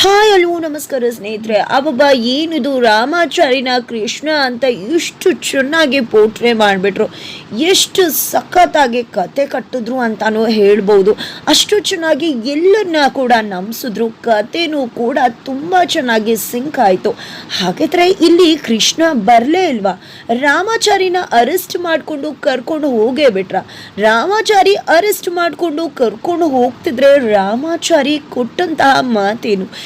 Hi ಅಲ್ವೋ, ನಮಸ್ಕಾರ ಸ್ನೇಹಿತರೆ. ಅಬ್ಬಬ್ಬ, ಏನಿದು? ರಾಮಾಚಾರಿನ ಕೃಷ್ಣ ಅಂತ ಇಷ್ಟು ಚೆನ್ನಾಗಿ ಪೋಟ್ರೆ ಮಾಡಿಬಿಟ್ರು. ಎಷ್ಟು ಸಖತ್ತಾಗಿ ಕತೆ ಕಟ್ಟಿದ್ರು ಅಂತಲೂ ಹೇಳ್ಬೋದು. ಅಷ್ಟು ಚೆನ್ನಾಗಿ ಎಲ್ಲನ್ನ ಕೂಡ ನಂಬಿಸಿದ್ರು. ಕತೆನೂ ಕೂಡ ತುಂಬ ಚೆನ್ನಾಗಿ ಸಿಂಕ್ ಆಯಿತು. ಹಾಗಿದ್ರೆ ಇಲ್ಲಿ ಕೃಷ್ಣ ಬರಲೇ ಇಲ್ವಾ? ರಾಮಾಚಾರಿನ ಅರೆಸ್ಟ್ ಮಾಡಿಕೊಂಡು ಕರ್ಕೊಂಡು ಹೋಗೇ ಬಿಟ್ರ? ರಾಮಾಚಾರಿ ಅರೆಸ್ಟ್ ಮಾಡಿಕೊಂಡು ಕರ್ಕೊಂಡು ಹೋಗ್ತಿದ್ರೆ ರಾಮಾಚಾರಿ ಕೊಟ್ಟಂತಹ ಮಾತೇನು?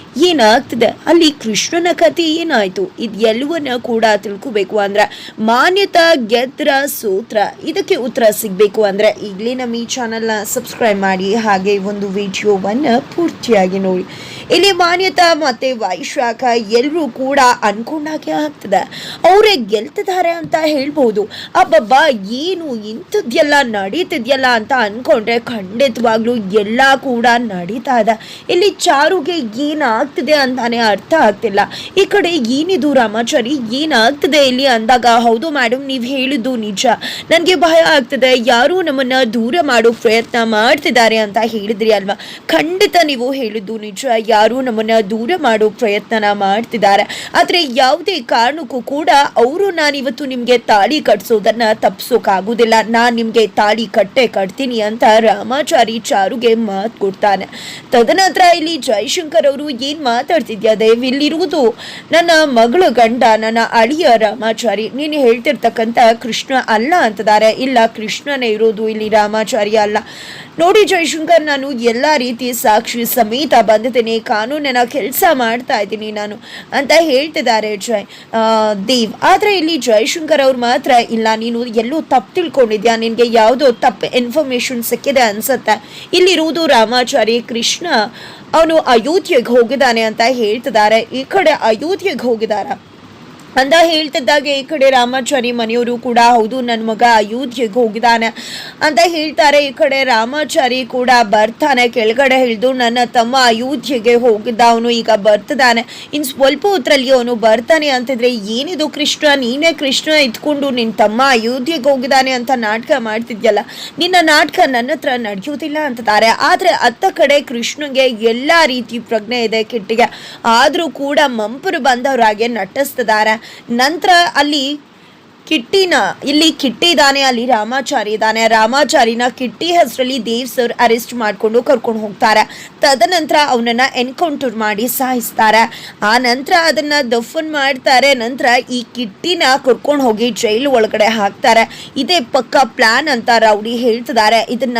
ಏನಾಗ್ತಿದೆ? ಅಲ್ಲಿ ಕೃಷ್ಣನ ಕಥೆ ಏನಾಯ್ತು? ಇದೆಲ್ಲವನ್ನ ಕೂಡ ತಿಳ್ಕೊಬೇಕು ಅಂದ್ರೆ ಮಾನ್ಯತಾ ಗೆದ್ರ ಸೂತ್ರ. ಇದಕ್ಕೆ ಉತ್ತರ ಸಿಗಬೇಕು ಅಂದ್ರೆ ಈಗಲೇ ನಮ್ಮ ಈ ಚಾನಲ್ನ ಸಬ್ಸ್ಕ್ರೈಬ್ ಮಾಡಿ, ಹಾಗೆ ಒಂದು ವಿಡಿಯೋವನ್ನ ಪೂರ್ತಿಯಾಗಿ ನೋಡಿ. ಇಲ್ಲಿ ಮಾನ್ಯತಾ ಮತ್ತೆ ವೈಶಾಖ ಎಲ್ಲರೂ ಕೂಡ ಅನ್ಕೊಂಡಾಗೆ ಆಗ್ತದೆ. ಅವರೇ ಗೆಲ್ತಿದ್ದಾರೆ ಅಂತ ಹೇಳ್ಬೋದು. ಅಬ್ಬಬ್ಬ, ಏನು ಇಂಥದ್ದೆಲ್ಲ ನಡೀತಿದ್ಯಲ್ಲ ಅಂತ ಅನ್ಕೊಂಡ್ರೆ ಖಂಡಿತವಾಗ್ಲೂ ಎಲ್ಲ ಕೂಡ ನಡೀತಾ ಇದೆ. ಇಲ್ಲಿ ಚಾರುಗೆ ಏನಾಗ್ತಿದೆ ಅಂತಾನೆ ಅರ್ಥ ಆಗ್ತಿಲ್ಲ. ಈ ಕಡೆ ಏನಿದು ರಾಮಾಚಾರಿ? ಏನಾಗ್ತಿದೆ ಇಲ್ಲಿ ಅಂದಾಗ? ಹೌದು ಮೇಡಮ್ ನೀವು ಹೇಳಿದ್ದು ನಿಜ. ನನಗೆ ಭಯ ಆಗ್ತದೆ. ಯಾರು ನಮ್ಮನ್ನ ದೂರ ಮಾಡೋ ಪ್ರಯತ್ನ ಮಾಡ್ತಿದ್ದಾರೆ ಅಂತ ಹೇಳಿದ್ರಿ ಅಲ್ವಾ? ಖಂಡಿತ ನೀವು ಹೇಳಿದ್ದು ನಿಜ. ಯಾರು ನಮ್ಮನ್ನ ದೂರ ಮಾಡೋ ಪ್ರಯತ್ನ ಮಾಡ್ತಿದ್ದಾರೆ. ಆದರೆ ಯಾವುದೇ ಕಾರಣಕ್ಕೂ ಕೂಡ ಅವರು ನಾನಿವತ್ತು ನಿಮಗೆ ತಾಳಿ ಕಟ್ಸೋದನ್ನ ತಪ್ಸೋಕಾಗುದಿಲ್ಲ. ನಾನು ನಿಮಗೆ ತಾಳಿ ಕಟ್ಟೆ ಕಟ್ತೀನಿ ಅಂತ ರಾಮಾಚಾರಿ ಚಾರುಗೆ ಮಾತು ಕೊಡ್ತಾನೆ. ತದನಂತರ ಇಲ್ಲಿ ಜಯಶಂಕರ್ ಅವರು ಏನ್ ಮಾತಾಡ್ತಿದ್ಯಾ ದೇವ್ ಇಲ್ಲಿರುವುದು ನನ್ನ ಮಗಳು ಗಂಡ, ನನ್ನ ಅಳಿಯ ರಾಮಾಚಾರಿ, ನೀನು ಹೇಳ್ತಿರ್ತಕ್ಕಂಥ ಕೃಷ್ಣ ಅಲ್ಲ ಅಂತದಾರೆ. ಇಲ್ಲ, ಕೃಷ್ಣನೇ ಇರೋದು ಇಲ್ಲಿ ರಾಮಾಚಾರಿ ಅಲ್ಲ. ನೋಡಿ ಜಯಶಂಕರ್, ನಾನು ಎಲ್ಲ ರೀತಿ ಸಾಕ್ಷಿ ಸಮೇತ ಬಂದಿದ್ದೀನಿ. ಕಾನೂನಿನ ಕೆಲಸ ಮಾಡ್ತಾ ಇದ್ದೀನಿ ನಾನು ಅಂತ ಹೇಳ್ತಿದ್ದಾರೆ ಜಯ್ ದೇವ್. ಆದರೆ ಇಲ್ಲಿ ಜಯಶಂಕರ್ ಅವ್ರು ಮಾತ್ರ ಇಲ್ಲ. ನೀನು ಎಲ್ಲೂ ತಪ್ಪು ತಿಳ್ಕೊಂಡಿದ್ಯಾ? ನಿನಗೆ ಯಾವುದೋ ತಪ್ಪು ಇನ್ಫಾರ್ಮೇಶನ್ ಸಿಕ್ಕಿದೆ ಅನ್ಸುತ್ತೆ. ಇಲ್ಲಿರುವುದು ರಾಮಾಚಾರಿ, ಕೃಷ್ಣ ಅವನು ಅಯೋಧ್ಯೆಗೆ ಹೋಗಿದ್ದಾನೆ ಅಂತ ಹೇಳ್ತಿದ್ದಾರೆ. ಈ ಕಡೆ ಅಯೋಧ್ಯೆಗೆ ಹೋಗಿದಾರ ಅಂತ ಹೇಳ್ತಿದ್ದಾಗೆ, ಈ ಕಡೆ ರಾಮಾಚಾರಿ ಮನೆಯವರು ಕೂಡ, ಹೌದು ನನ್ನ ಮಗ ಅಯೋಧ್ಯೆಗೆ ಹೋಗಿದ್ದಾನೆ. ಅಂತ ಹೇಳ್ತಾರೆ, ಈ ಕಡೆ ರಾಮಾಚಾರಿ ಕೂಡ ಬರ್ತಾನೆ. ಕೆಳಗಡೆ ಹಿಡಿದು ನನ್ನ ತಮ್ಮ ಅಯೋಧ್ಯೆಗೆ ಹೋಗಿದ್ದ, ಅವನು ಈಗ ಬರ್ತಿದ್ದಾನೆ. ಇನ್ನು ಸ್ವಲ್ಪ ಹೊತ್ತರಲ್ಲಿ ಅವನು ಬರ್ತಾನೆ ಅಂತಿದ್ರೆ, ಏನಿದು ಕೃಷ್ಣ? ನೀನೇ ಕೃಷ್ಣ ಇದ್ಕೊಂಡು ನಿನ್ನ ತಮ್ಮ ಅಯೋಧ್ಯೆಗೆ ಹೋಗಿದ್ದಾನೆ ಅಂತ ನಾಟಕ ಮಾಡ್ತಿದ್ಯಲ್ಲ. ನಿನ್ನ ನಾಟಕ ನನ್ನ ಹತ್ರ ನಡೆಯೋದಿಲ್ಲ, ಅಂತಿದ್ದಾರೆ. ಆದರೆ ಅತ್ತ ಕಡೆ ಕೃಷ್ಣಗೆ ಎಲ್ಲ ರೀತಿ ಪ್ರಜ್ಞೆ ಇದೆ ಕಿಟ್ಟಿಗೆ. ಆದರೂ ಕೂಡ ಮಂಪರು ಬಂದವರಾಗೆ ನಟಿಸ್ತಿದ್ದಾರೆ. ನಂತರ ಅಲ್ಲಿ ಕಿಟ್ಟಿನ, ಇಲ್ಲಿ ಕಿಟ್ಟಿ ಇದ್ದಾನೆ, ಅಲ್ಲಿ ರಾಮಾಚಾರಿ ಇದ್ದಾನೆ. ರಾಮಾಚಾರಿನ ಕಿಟ್ಟಿ ಹೆಸರಲ್ಲಿ ದೇವ್ ಸರ್ ಅರೆಸ್ಟ್ ಮಾಡಿಕೊಂಡು ಕರ್ಕೊಂಡು ಹೋಗ್ತಾರೆ. ತದನಂತರ ಅವನನ್ನು ಎನ್ಕೌಂಟರ್ ಮಾಡಿ ಸಾಯಿಸ್ತಾರೆ. ಆ ನಂತರ ಅದನ್ನು ದಫನ್ ಮಾಡ್ತಾರೆ. ನಂತರ ಈ ಕಿಟ್ಟಿನ ಕರ್ಕೊಂಡು ಹೋಗಿ ಜೈಲು ಒಳಗಡೆ ಹಾಕ್ತಾರೆ. ಇದೇ ಪಕ್ಕ ಪ್ಲ್ಯಾನ್ ಅಂತ ರೌಡಿ ಹೇಳ್ತಿದ್ದಾರೆ. ಇದನ್ನ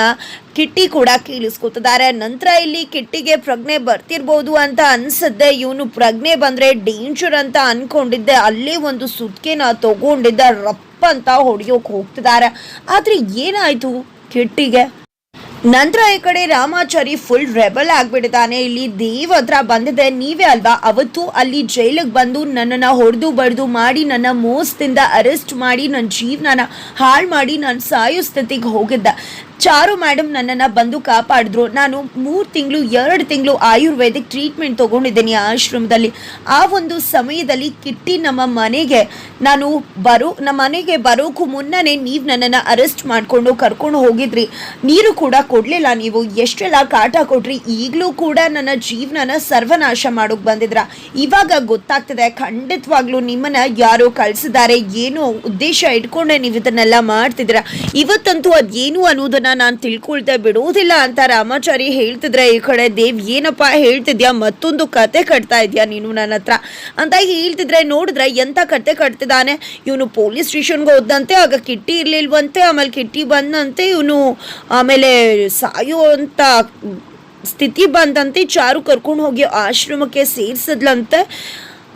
ಕಿಟ್ಟಿ ಕೂಡ ಕೀಳಿಸ್ಕೊತಿದ್ದಾರೆ ನಂತರ ಇಲ್ಲಿ ಕಿಟ್ಟಿಗೆ ಪ್ರಜ್ಞೆ ಬರ್ತಿರ್ಬೋದು ಅಂತ ಅನ್ಸದ್ದೆ ಇವನು ಪ್ರಜ್ಞೆ ಬಂದ್ರೆ ಡೇಂಜರ್ ಅಂತ ಅನ್ಕೊಂಡಿದ್ದೆ. ಅಲ್ಲೇ ಒಂದು ಸುತ್ತಿಗೆನ ತಗೊಂಡಿದ್ದ ರಪ್ಪ ಅಂತ ಹೊಡಿಯೋಕ್ ಹೋಗ್ತಿದ್ದಾರೆ. ಆದ್ರೆ ಏನಾಯ್ತು ಕಿಟ್ಟಿಗೆ? ನಂತರ ಈ ಕಡೆ ರಾಮಾಚಾರಿ ಫುಲ್ ರೆಬಲ್ ಆಗ್ಬಿಟ್ಟಿದ್ದಾನೆ. ಇಲ್ಲಿ ದೇವ್ ಹತ್ರ ಬಂದಿದೆ. ನೀವೇ ಅಲ್ವಾ? ಅವತ್ತು ಅಲ್ಲಿ ಜೈಲಿಗೆ ಬಂದು ನನ್ನನ್ನು ಹೊಡೆದು ಬಡ್ದು ಮಾಡಿ, ನನ್ನ ಮೋಸದಿಂದ ಅರೆಸ್ಟ್ ಮಾಡಿ, ನನ್ನ ಜೀವನನ ಹಾಳು ಮಾಡಿ, ನಾನು ಸಾಯೋ ಸ್ಥಿತಿಗೆ ಹೋಗಿದ್ದೆ. ಚಾರು ಮೇಡಮ್ ನನ್ನನ್ನು ಬಂದು ಕಾಪಾಡಿದ್ರು. ನಾನು ಮೂರು ತಿಂಗಳು, ಎರಡು ತಿಂಗಳು ಆಯುರ್ವೇದಿಕ್ ಟ್ರೀಟ್ಮೆಂಟ್ ತೊಗೊಂಡಿದ್ದೀನಿ ಆಶ್ರಮದಲ್ಲಿ. ಆ ಒಂದು ಸಮಯದಲ್ಲಿ ಕಿಟ್ಟಿ ನಮ್ಮ ಮನೆಗೆ, ನಾನು ಬರೋ, ನಮ್ಮ ಮನೆಗೆ ಬರೋಕ್ಕೂ ಮುನ್ನನೇ ನೀವು ನನ್ನನ್ನು ಅರೆಸ್ಟ್ ಮಾಡಿಕೊಂಡು ಕರ್ಕೊಂಡು ಹೋಗಿದ್ರಿ. ನೀರು ಕೂಡ ಕೊಡಲಿಲ್ಲ ನೀವು. ಎಷ್ಟೆಲ್ಲ ಕಾಟ ಕೊಟ್ರಿ, ಈಗಲೂ ಕೂಡ ನನ್ನ ಜೀವನನ ಸರ್ವನಾಶ ಮಾಡೋಕೆ ಬಂದಿದ್ರ. ಇವಾಗ ಗೊತ್ತಾಗ್ತದೆ, ಖಂಡಿತವಾಗ್ಲೂ ನಿಮ್ಮನ್ನು ಯಾರೋ ಕಳಿಸಿದ್ದಾರೆ. ಏನೋ ಉದ್ದೇಶ ಇಟ್ಕೊಂಡೆ ನೀವು ಇದನ್ನೆಲ್ಲ ಮಾಡ್ತಿದ್ದೀರಾ. ಇವತ್ತಂತೂ ಅದೇನು ಅನ್ನೋದನ್ನ ನಾನು ತಿಳ್ಕೊಳ್ತೆ ಬಿಡುವುದಿಲ್ಲ ಅಂತ ರಾಮಾಚಾರಿ ಹೇಳ್ತಿದ್ರೆ, ಈ ಕಡೆ ದೇವ್ ಏನಪ್ಪ ಹೇಳ್ತಿದ್ಯಾ? ಮತ್ತೊಂದು ಕತೆ ಕಟ್ತಾ ಇದೆಯಾ ನೀನು ನನ್ನ ಹತ್ರ? ಅಂತ ಹೇಳ್ತಿದ್ರೆ, ನೋಡಿದ್ರೆ ಎಂಥ ಕತೆ ಕಟ್ತಿದ್ದಾನೆ? ಇವನು ಪೊಲೀಸ್ ಸ್ಟೇಷನ್ಗೆ ಹೋದಂತೆ ಆಗ ಕಿಟ್ಟಿ ಇರ್ಲಿಲ್ವಂತೆ, ಆಮೇಲೆ ಕಿಟ್ಟಿ ಬಂದಂತೆ ಇವನು ಆಮೇಲೆ ಸಾಯುವಂತ ಸ್ಥಿತಿ ಬಂದಂತೆ, ಚಾರು ಕರ್ಕೊಂಡು ಹೋಗಿ ಆಶ್ರಮಕ್ಕೆ ಸೇರಿಸಿದ್ಲಂತೆ.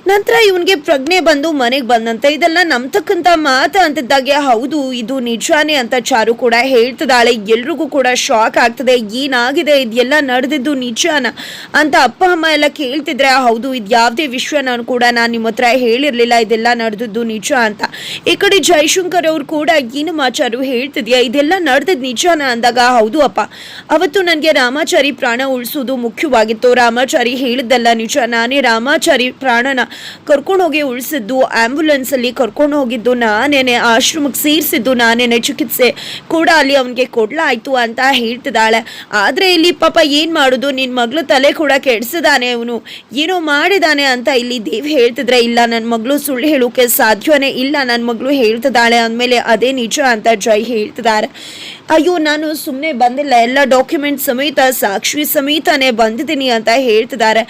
ನಂತರ ಇವನಿಗೆ ಪ್ರಜ್ಞೆ ಬಂದು ಮನೆಗೆ ಬಂದಂತೆ. ಇದೆಲ್ಲ ನಂಬ್ತಕ್ಕಂಥ ಮಾತ ಅಂತಿದ್ದಾಗೆ. ಹೌದು, ಇದು ನಿಜಾನೇ ಅಂತ ಚಾರು ಕೂಡ ಹೇಳ್ತದಾಳೆ ಎಲ್ರಿಗೂ ಕೂಡ ಶಾಕ್ ಆಗ್ತದೆ. ಏನಾಗಿದೆ? ಇದೆಲ್ಲ ನಡೆದಿದ್ದು ನಿಜಾನ ಅಂತ ಅಪ್ಪ, ಅಮ್ಮ ಎಲ್ಲ ಕೇಳ್ತಿದ್ರೆ, ಹೌದು, ಇದು ಯಾವುದೇ ವಿಷಯ ನಾನು ಕೂಡ ನಾನು ನಿಮ್ಮ ಹತ್ರ ಹೇಳಿರ್ಲಿಲ್ಲ, ಇದೆಲ್ಲ ನಡೆದಿದ್ದು ನಿಜ ಅಂತ. ಈ ಕಡೆ ಜೈಶಂಕರ್ ಅವ್ರು ಕೂಡ ಏನು ಮಾಚಾರು ಹೇಳ್ತಿದ್ಯಾ? ಇದೆಲ್ಲ ನಡೆದಿದ್ದು ನಿಜಾನ ಅಂದಾಗ, ಹೌದು ಅಪ್ಪ. ಅವತ್ತು ನನಗೆ ರಾಮಾಚಾರಿ ಪ್ರಾಣ ಉಳಿಸೋದು ಮುಖ್ಯವಾಗಿತ್ತು. ರಾಮಾಚಾರಿ ಹೇಳಿದ್ದಲ್ಲ ನಿಜ. ನಾನೇ ರಾಮಾಚಾರಿ ಪ್ರಾಣನ ಕರ್ಕೊಂಡು ಹೋಗಿ ಉಳಿಸಿದ್ದು ಆ್ಯಂಬುಲೆನ್ಸಲ್ಲಿ ಕರ್ಕೊಂಡು ಹೋಗಿದ್ದು, ನಾನೇನೆ ಆಶ್ರಮಕ್ಕೆ ಸೇರಿಸಿದ್ದು, ನಾನೇನೆ ಚಿಕಿತ್ಸೆ ಕೂಡ ಅಲ್ಲಿ ಅವನಿಗೆ ಕೊಡ್ಲಾಯ್ತು ಅಂತ ಹೇಳ್ತಿದ್ದಾಳೆ. ಆದರೆ ಇಲ್ಲಿ ಪಾಪ ಏನು ಮಾಡೋದು? ನಿನ್ನ ಮಗಳು ತಲೆ ಕೂಡ ಕೆಡಿಸಿದಾನೆ ಅವನು ಏನೋ ಮಾಡಿದಾನೆ ಅಂತ ಇಲ್ಲಿ ದೇವ್ ಹೇಳ್ತಿದ್ರೆ, ಇಲ್ಲ ನನ್ನ ಮಗಳು ಸುಳ್ಳು ಹೇಳೋಕೆ ಸಾಧ್ಯವೇ ಇಲ್ಲ. ನನ್ನ ಮಗಳು ಹೇಳ್ತಿದ್ದಾಳೆ ಅಂದಮೇಲೆ ಅದೇ ನಿಜ ಅಂತ ಜೈ ಹೇಳ್ತಿದ್ದಾರೆ. ಅಯ್ಯೋ, ನಾನು ಸುಮ್ಮನೆ ಬಂದಿಲ್ಲ. ಎಲ್ಲ ಡಾಕ್ಯುಮೆಂಟ್ ಸಮೇತ, ಸಾಕ್ಷಿ ಸಮೇತನೇ ಬಂದಿದ್ದೀನಿ ಅಂತ ಹೇಳ್ತಿದ್ದಾರೆ.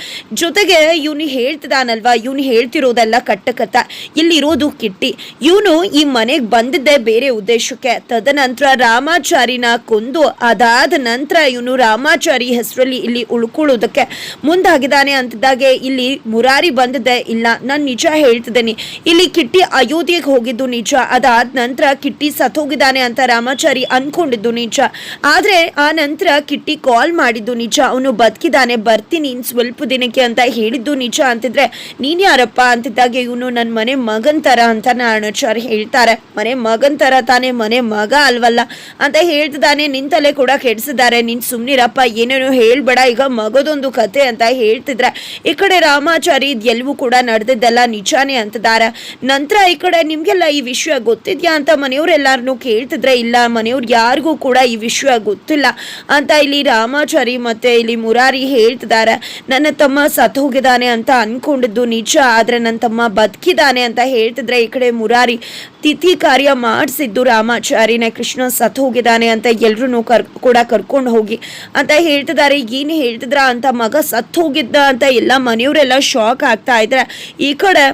ಜೊತೆಗೆ ಇವನು ಹೇಳ್ತಿದ್ದಾನಲ್ವಾ ಇವನು ಹೇಳ್ತಿರೋದೆಲ್ಲ ಕಟ್ಟಕತ್ತ ಇಲ್ಲಿರೋದು ಕಿಟ್ಟಿ. ಇವನು ಈ ಮನೆಗೆ ಬಂದಿದ್ದೆ ಬೇರೆ ಉದ್ದೇಶಕ್ಕೆ. ತದನಂತರ ರಾಮಾಚಾರಿನ ಕೊಂದು, ಅದಾದ ನಂತರ ಇವನು ರಾಮಾಚಾರಿ ಹೆಸರಲ್ಲಿ ಇಲ್ಲಿ ಉಳ್ಕೊಳ್ಳೋದಕ್ಕೆ ಮುಂದಾಗಿದ್ದಾನೆ ಅಂತಿದ್ದಾಗೆ ಇಲ್ಲಿ ಮುರಾರಿ ಬಂದಿದ್ದೆ ಇಲ್ಲ. ನಾನು ನಿಜ ಹೇಳ್ತಿದ್ದೀನಿ. ಇಲ್ಲಿ ಕಿಟ್ಟಿ ಅಯೋಧ್ಯೆಗೆ ಹೋಗಿದ್ದು ನಿಜ. ಅದಾದ ನಂತರ ಕಿಟ್ಟಿ ಸತ್ತೋಗಿದ್ದಾನೆ ಅಂತ ರಾಮಾಚಾರಿ ಅನ್ಕೊಂಡಿದ್ದು ನಿಜ. ಆದರೆ ಆ ನಂತರ ಕಿಟ್ಟಿ ಕಾಲ್ ಮಾಡಿದ್ದು ನಿಜ. ಅವನು ಬದುಕಿದಾನೆ ಬರ್ತೀನಿ ಸ್ವಲ್ಪ ದಿನಕ್ಕೆ ಅಂತ ಹೇಳಿದ್ದು ನಿಜ ಅಂತಿದ್ರೆ, ನೀನು ಯಾರಪ್ಪ? ಅಂತಿದ್ದಾಗೆ ಇವನು ನನ್ನ ಮನೆ ಮಗನ್ ತರ ಅಂತ ನಾಣಚಾರ್ ಹೇಳ್ತಾರೆ. ಮನೆ ಮಗನ್ ತರ ತಾನೇ, ಮನೆ ಮಗ ಅಲ್ವಲ್ಲ? ಅಂತ ಹೇಳ್ತಿದ್ದಾನೆ. ನಿಂತಲ್ಲೇ ಕೂಡ ಕೆಡ್ಸಿದ್ದಾರೆ. ನಿನ್ ಸುಮ್ನಿರಪ್ಪ, ಏನೇನು ಹೇಳ್ಬೇಡ. ಈಗ ಮಗದೊಂದು ಕತೆ ಅಂತ ಹೇಳ್ತಿದ್ರೆ, ಈ ಕಡೆ ರಾಮಾಚಾರಿ ಎಲ್ಲವೂ ಕೂಡ ನಡೆದಿದ್ದೆಲ್ಲ ನಿಜಾನೇ ಅಂತಿದ್ದಾರೆ. ನಂತರ ಈ ಕಡೆ ನಿಮ್ಗೆಲ್ಲ ಈ ವಿಷಯ ಗೊತ್ತಿದ್ಯಾ ಅಂತ ಮನೆಯವರೆಲ್ಲರನ್ನೂ ಕೇಳ್ತಿದ್ರೆ, ಇಲ್ಲ, ಮನೆಯವ್ರು ಯಾರಿಗೂ ಕೂಡ ಈ ವಿಷಯ ಗೊತ್ತಿಲ್ಲ ಅಂತ ಇಲ್ಲಿ ರಾಮಾಚಾರಿ ಮತ್ತೆ ಇಲ್ಲಿ ಮುರಾರಿ ಹೇಳ್ತಿದ್ದಾರೆ. ನನ್ನ ತಮ್ಮ ಸತ್ತು ಹೋಗಿದ್ದಾನೆ ಅಂತ ಅನ್ಕೊಂಡಿದ್ದು ನಿಜ, ಆದ್ರೆ ನನ್ನ ತಮ್ಮ ಬದುಕಿದ್ದಾನೆ ಅಂತ ಹೇಳ್ತಿದ್ರೆ ಈ ಕಡೆ ಮುರಾರಿ ತಿಥಿ ಕಾರ್ಯ ಮಾಡಿಸಿದ್ದು ರಾಮಾಚಾರಿನ. ಕೃಷ್ಣ ಸತ್ತು ಹೋಗಿದ್ದಾನೆ ಅಂತ ಎಲ್ರೂ ಕರ್, ಕೂಡ ಕರ್ಕೊಂಡು ಹೋಗಿ ಅಂತ ಹೇಳ್ತಿದ್ದಾರೆ. ಏನು ಹೇಳ್ತಿದ್ರ ಅಂತ ಮಗ ಸತ್ತು ಹೋಗಿದ್ದ ಅಂತ ಎಲ್ಲ ಮನೆಯವರೆಲ್ಲ ಶಾಕ್ ಆಗ್ತಾ ಇದ್ರೆ ಈ ಕಡೆ,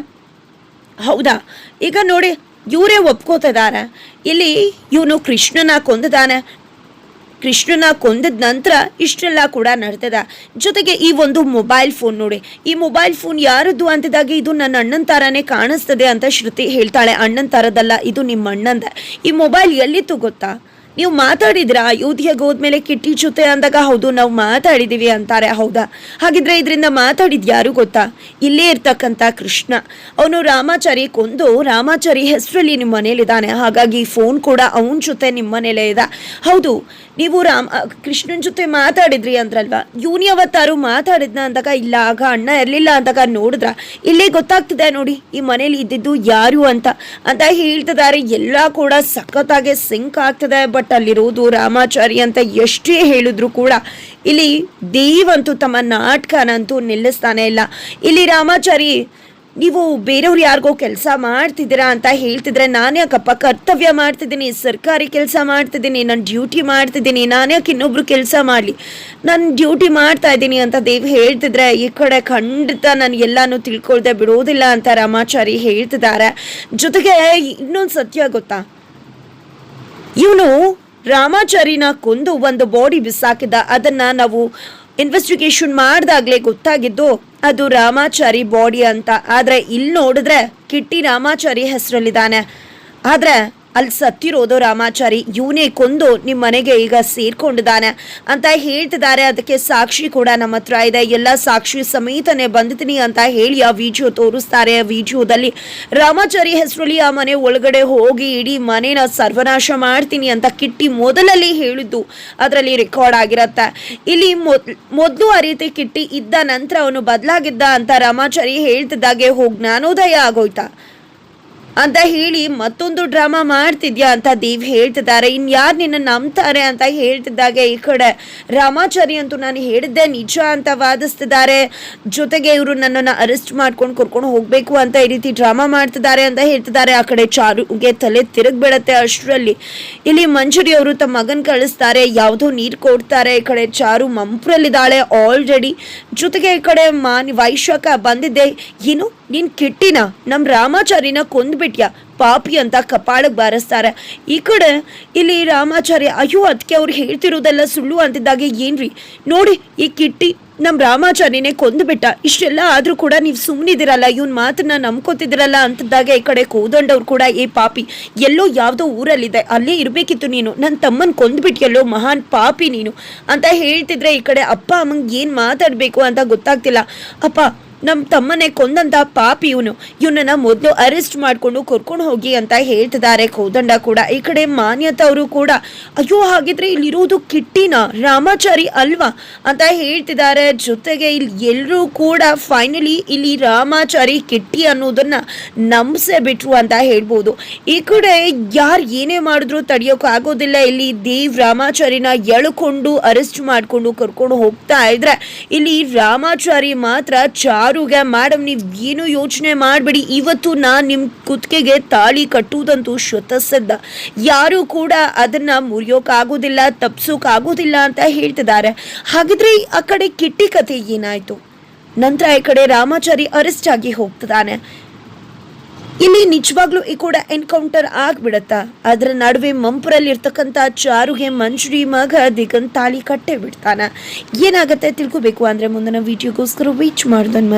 ಹೌದಾ? ಈಗ ನೋಡಿ ಇವರೇ ಒಪ್ಕೋತಿದ್ದಾರೆ ಇಲ್ಲಿ ಇವನು ಕೃಷ್ಣನ ಕೊಂದಿದ್ದಾನೆ ಕೃಷ್ಣನ ಕೊಂದಿದ ನಂತರ ಇಷ್ಟೆಲ್ಲ ಕೂಡ ನಡೆದಿದೆ ಜೊತೆಗೆ ಈ ಒಂದು ಮೊಬೈಲ್ ಫೋನ್ ನೋಡಿ. ಈ ಮೊಬೈಲ್ ಫೋನ್ ಯಾರದ್ದು ಅಂತಿದಾಗ ಇದು ನನ್ನ ಅಣ್ಣನ ಥರನೇ ಕಾಣಿಸ್ತದೆ ಅಂತ ಶ್ರುತಿ ಹೇಳ್ತಾಳೆ. ಅಣ್ಣನ ಥರದಲ್ಲ ಇದು ನಿಮ್ಮ ಅಣ್ಣಂದ ಈ ಮೊಬೈಲ್ ಎಲ್ಲಿತ್ತು ಗೊತ್ತಾ? ನೀವು ಮಾತಾಡಿದ್ರಾ? ಯೋಧಿಯ ಹೋದ್ಮೇಲೆ ಕಿಟ್ಟಿ ಜೊತೆ ಅಂದಾಗ ಹೌದು, ನಾವು ಮಾತಾಡಿದೀವಿ ಅಂತಾರೆ, ಹೌದಾ? ಹಾಗಿದ್ರೆ ಇದರಿಂದ ಮಾತಾಡಿದ್ ಯಾರು ಗೊತ್ತಾ? ಇಲ್ಲೇ ಇರ್ತಕ್ಕಂಥ ಕೃಷ್ಣ. ಅವನು ರಾಮಾಚಾರಿ ಕೊಂದು ರಾಮಾಚಾರಿ ಹೆಸರಲ್ಲಿ ನಿಮ್ಮ ಮನೇಲಿದ್ದಾನೆ. ಹಾಗಾಗಿ ಫೋನ್ ಕೂಡ ಅವನ ಜೊತೆ ನಿಮ್ಮ ಮನೇಲೇ ಇದೆ. ಹೌದು ನೀವು ರಾಮ ಕೃಷ್ಣನ ಜೊತೆ ಮಾತಾಡಿದ್ರಿ ಅಂದ್ರಲ್ವಾ? ಇವನು ಯಾವತ್ತಾರು ಮಾತಾಡಿದ್ನ ಅಂದಾಗ, ಇಲ್ಲ, ಆಗ ಅಣ್ಣ ಇರಲಿಲ್ಲ ಅಂದಾಗ ನೋಡಿದ್ರ? ಇಲ್ಲೇ ಗೊತ್ತಾಗ್ತಿದೆ ನೋಡಿ, ಈ ಮನೇಲಿ ಇದ್ದಿದ್ದು ಯಾರು ಅಂತ. ಅಂತ ಹೇಳ್ತಿದ್ದಾರೆ, ಎಲ್ಲ ಕೂಡ ಸಖತ್ತಾಗೆ ಸಿಂಕ್ ಆಗ್ತಿದೆ, ಬಟ್ ಅಲ್ಲಿರೋದು ರಾಮಾಚಾರಿ ಅಂತ ಎಷ್ಟೇ ಹೇಳಿದ್ರು ಕೂಡ ಇಲ್ಲಿ ದೇವಂತೂ ತಮ್ಮ ನಾಟಕನಂತೂ ನಿಲ್ಲಿಸ್ತಾನೆ ಇಲ್ಲ. ಇಲ್ಲಿ ರಾಮಾಚಾರಿ ನೀವು ಬೇರೆಯವ್ರು ಯಾರಿಗೋ ಕೆಲಸ ಮಾಡ್ತಿದ್ದೀರಾ ಅಂತ ಹೇಳ್ತಿದ್ರೆ ನಾನು ಯಾಕಪ್ಪ ಕರ್ತವ್ಯ ಮಾಡ್ತಿದ್ದೀನಿ, ಸರ್ಕಾರಿ ಕೆಲಸ ಮಾಡ್ತಿದ್ದೀನಿ, ನಾನು ಡ್ಯೂಟಿ ಮಾಡ್ತಿದ್ದೀನಿ, ನಾನು ಯಾಕೆ ಇನ್ನೊಬ್ರು ಕೆಲಸ ಮಾಡಲಿ? ನಾನು ಡ್ಯೂಟಿ ಮಾಡ್ತಾ ಇದ್ದೀನಿ ಅಂತ ದೇವ್ ಹೇಳ್ತಿದ್ರೆ ಈ ಕಡೆ ಖಂಡಿತ ನಾನು ಎಲ್ಲಾನು ತಿಳ್ಕೊಳ್ದೆ ಬಿಡೋದಿಲ್ಲ ಅಂತ ರಾಮಾಚಾರಿ ಹೇಳ್ತಿದ್ದಾರೆ. ಜೊತೆಗೆ ಇನ್ನೊಂದು ಸತ್ಯ ಗೊತ್ತಾ? ಇವನು ರಾಮಾಚಾರಿನ ಕೊಂದು ಒಂದು ಬಾಡಿ ಬಿಸಾಕಿದ, ಅದನ್ನ ನಾವು ಇನ್ವೆಸ್ಟಿಗೇಷನ್ ಮಾಡಿದಾಗಲೇ ಗೊತ್ತಾಗಿದ್ದು ಅದು ರಾಮಾಚಾರಿ ಬಾಡಿ ಅಂತ. ಆದ್ರೆ ಇಲ್ಲಿ ನೋಡಿದ್ರೆ ಕಿಟ್ಟಿ ರಾಮಾಚಾರಿ ಹೆಸರಲ್ಲಿದ್ದಾನೆ. ಆದ್ರೆ ಅಲ್ಲಿ ಸತ್ತಿರೋದು ರಾಮಾಚಾರಿ. ಇವನೇ ಕೊಂದು ನಿಮ್ಮ ಮನೆಗೆ ಈಗ ಸೇರ್ಕೊಂಡಿದ್ದಾನೆ ಅಂತ ಹೇಳ್ತಿದ್ದಾರೆ. ಅದಕ್ಕೆ ಸಾಕ್ಷಿ ಕೂಡ ನಮ್ಮ ಹತ್ರ ಇದೆ. ಎಲ್ಲ ಸಾಕ್ಷಿ ಸಮೇತನೇ ಬಂದಿದ್ದೀನಿ ಅಂತ ಹೇಳಿ ಆ ವಿಡಿಯೋ ತೋರಿಸ್ತಾರೆ. ಆ ವಿಡಿಯೋದಲ್ಲಿ ರಾಮಾಚಾರಿ ಹೆಸರಲ್ಲಿ ಆ ಮನೆ ಒಳಗಡೆ ಹೋಗಿ ಇಡೀ ಮನೇನ ಸರ್ವನಾಶ ಮಾಡ್ತೀನಿ ಅಂತ ಕಿಟ್ಟಿ ಮೊದಲಲ್ಲಿ ಹೇಳಿದ್ದು ಅದರಲ್ಲಿ ರೆಕಾರ್ಡ್ ಆಗಿರತ್ತೆ. ಇಲ್ಲಿ ಮೊದಲು ಆ ರೀತಿ ಕಿಟ್ಟಿ ಇದ್ದ ನಂತರ ಅವನು ಬದಲಾಗಿದ್ದ ಅಂತ ರಾಮಾಚಾರಿ ಹೇಳ್ತಿದ್ದಾಗೆ ಹೋಗಿ ಜ್ಞಾನೋದಯ ಆಗೋಯ್ತಾ? ಅಂತ ಹೇಳಿ ಮತ್ತೊಂದು ಡ್ರಾಮಾ ಮಾಡ್ತಿದ್ಯಾ ಅಂತ ದೇವ್ ಹೇಳ್ತಿದ್ದಾರೆ. ಇನ್ ಯಾರು ನಿನ್ನ ನಂಬ್ತಾರೆ ಅಂತ ಹೇಳ್ತಿದ್ದಾಗೆ ಈ ಕಡೆ ರಾಮಾಚಾರಿ ಅಂತೂ ನಾನು ಹೇಳಿದ್ದೆ, ನಿಜ ಅಂತ ವಾದಿಸ್ತಿದ್ದಾರೆ. ಜೊತೆಗೆ ಇವರು ನನ್ನನ್ನು ಅರೆಸ್ಟ್ ಮಾಡ್ಕೊಂಡು ಕರ್ಕೊಂಡು ಹೋಗ್ಬೇಕು ಅಂತ ಈ ರೀತಿ ಡ್ರಾಮಾ ಮಾಡ್ತಿದ್ದಾರೆ ಅಂತ ಹೇಳ್ತಿದ್ದಾರೆ. ಆ ಕಡೆ ಚಾರುಗೆ ತಲೆ ತಿರುಗ್ಬಿಡತ್ತೆ ಅಷ್ಟರಲ್ಲಿ. ಇಲ್ಲಿ ಮಂಜುರಿ ಅವರು ತಮ್ಮ ಮಗನ ಕಳಿಸ್ತಾರೆ, ಯಾವುದೋ ನೀರು ಕೊಡ್ತಾರೆ. ಈ ಕಡೆ ಚಾರು ಮಂಪ್ರಲ್ಲಿದ್ದಾಳೆ ಆಲ್ರೆಡಿ ಜೊತೆಗೆ ಈ ಕಡೆ ಮಾನ್ ವೈಶಾಖ ಬಂದಿದ್ದೆ. ಏನು ನೀನ್ ಕಿಟ್ಟಿನ ನಮ್ ರಾಮಾಚಾರಿನ ಕೊಂದ್ಬಿಟ್ಯ? ಪಾಪಿ ಅಂತ ಕಪಾಳಕ್ಕೆ ಬಾರಿಸ್ತಾರೆ. ಈ ಕಡೆ ಇಲ್ಲಿ ರಾಮಾಚಾರ್ಯ, ಅಯ್ಯೋ ಅದಕ್ಕೆ ಅವ್ರು ಹೇಳ್ತಿರೋದೆಲ್ಲ ಸುಳ್ಳು ಅಂತಿದ್ದಾಗೆ ಏನ್ರಿ? ನೋಡಿ, ಈ ಕಿಟ್ಟಿ ನಮ್ ರಾಮಾಚಾರ್ಯನೇ ಕೊಂದ್ಬಿಟ್ಟ. ಇಷ್ಟೆಲ್ಲ ಆದ್ರೂ ಕೂಡ ನೀವು ಸುಮ್ಮನಿದಿರಲ್ಲ ಇವನ್ ಮಾತನ್ನ ನಂಬ್ಕೋತಿದ್ರಲ್ಲ ಅಂತಿದ್ದಾಗ ಈ ಕಡೆ ಕೋದಂಡವ್ರು ಕೂಡ ಏ ಪಾಪಿ, ಎಲ್ಲೋ ಯಾವುದೋ ಊರಲ್ಲಿದೆ, ಅಲ್ಲೇ ಇರಬೇಕಿತ್ತು ನೀನು. ನನ್ನ ತಮ್ಮನ್ ಕೊಂದ್ಬಿಟ್ಯಲ್ಲೋ, ಮಹಾನ್ ಪಾಪಿ ನೀನು. ಅಂತ ಹೇಳ್ತಿದ್ರೆ ಈ ಕಡೆ ಅಪ್ಪ, ಅಮ್ಮಂಗೆ ಏನು ಮಾತಾಡಬೇಕು ಅಂತ ಗೊತ್ತಾಗ್ತಿಲ್ಲ. ಅಪ್ಪ ನಮ್ಮ ತಮ್ಮನೇ ಕೊಂದಂತ ಪಾಪಿ ಇವನು. ಇವನನ್ನ ಮೊದಲು ಅರೆಸ್ಟ್ ಮಾಡಿಕೊಂಡು ಕರ್ಕೊಂಡು ಹೋಗಿ ಅಂತ ಹೇಳ್ತಿದ್ದಾರೆ. ಕೋದಂಡ ಕೂಡ, ಈ ಕಡೆ ಮಾನ್ಯತ ಅವರು ಕೂಡ, ಅಯ್ಯೋ, ಹಾಗಿದ್ರೆ ಇಲ್ಲಿರೋದು ಕಿಟ್ಟಿನ? ರಾಮಾಚಾರಿ ಅಲ್ವಾ? ಅಂತ ಹೇಳ್ತಿದ್ದಾರೆ. ಜೊತೆಗೆ ಇಲ್ಲಿ ಎಲ್ಲರೂ ಕೂಡ ಫೈನಲಿ ಇಲ್ಲಿ ರಾಮಾಚಾರಿ ಕಿಟ್ಟಿ ಅನ್ನೋದನ್ನ ನಂಬಿಸೇ ಬಿಟ್ರು ಅಂತ ಹೇಳ್ಬೋದು. ಈ ಕಡೆ ಯಾರು ಏನೇ ಮಾಡಿದ್ರು ತಡೆಯೋಕೆ ಆಗೋದಿಲ್ಲ. ಇಲ್ಲಿ ದೇವ್ ರಾಮಾಚಾರಿನ ಎಳ್ಕೊಂಡು ಅರೆಸ್ಟ್ ಮಾಡಿಕೊಂಡು ಕರ್ಕೊಂಡು ಹೋಗ್ತಾ ಇದ್ರೆ, ಇಲ್ಲಿ ರಾಮಾಚಾರಿ ಮಾತ್ರ ಚಾರುಗೆ ಮೇಡಮ್ ನೀವು ಏನು ಯೋಚನೆ ಮಾಡಬೇಡಿ. ಇವತ್ತು ನಾನು ನಿಮ್ಮ ಕುತ್ತಿಗೆಗೆ ತಾಳಿ ಕಟ್ಟುವುದಂತೂ ಶ್ವತಸದ್ದ ಯಾರು ಕೂಡ ಅದನ್ನ ಮುರಿಯೋಕ್ಕಾಗೋದಿಲ್ಲ ತಪ್ಸೋಕ್ಕಾಗೋದಿಲ್ಲ ಅಂತ ಹೇಳ್ತಿದ್ದಾರೆ. ಹಾಗಿದ್ರೆ ಆ ಕಡೆ ಕಿಟ್ಟಿ ಕತೆ ಏನಾಯ್ತು? ನಂತರ ಈ ಕಡೆ ರಾಮಾಚಾರಿ ಅರೆಸ್ಟ್ ಆಗಿ ಹೋಗ್ತಿದ್ದಾನೆ. ಇಲ್ಲಿ ನಿಜವಾಗ್ಲೂ ಈ ಕೂಡ ಎನ್ಕೌಂಟರ್ ಆಗ್ಬಿಡತ್ತಾ? ಅದರ ನಡುವೆ ಮಂಪುರಲ್ಲಿ ಇರ್ತಕ್ಕಂಥ ಚಾರುಗೆ ಮಂಜುರಿ ಮಗ ದಿಗನ್ ತಾಳಿ ಕಟ್ಟೆ ಬಿಡ್ತಾನ. ಏನಾಗತ್ತೆ ತಿಳ್ಕೊಬೇಕು ಅಂದ್ರೆ ಮುಂದಿನ ವಿಡಿಯೋಗೋಸ್ಕರ ವೀಚ್ ಮಾಡ್ದನ್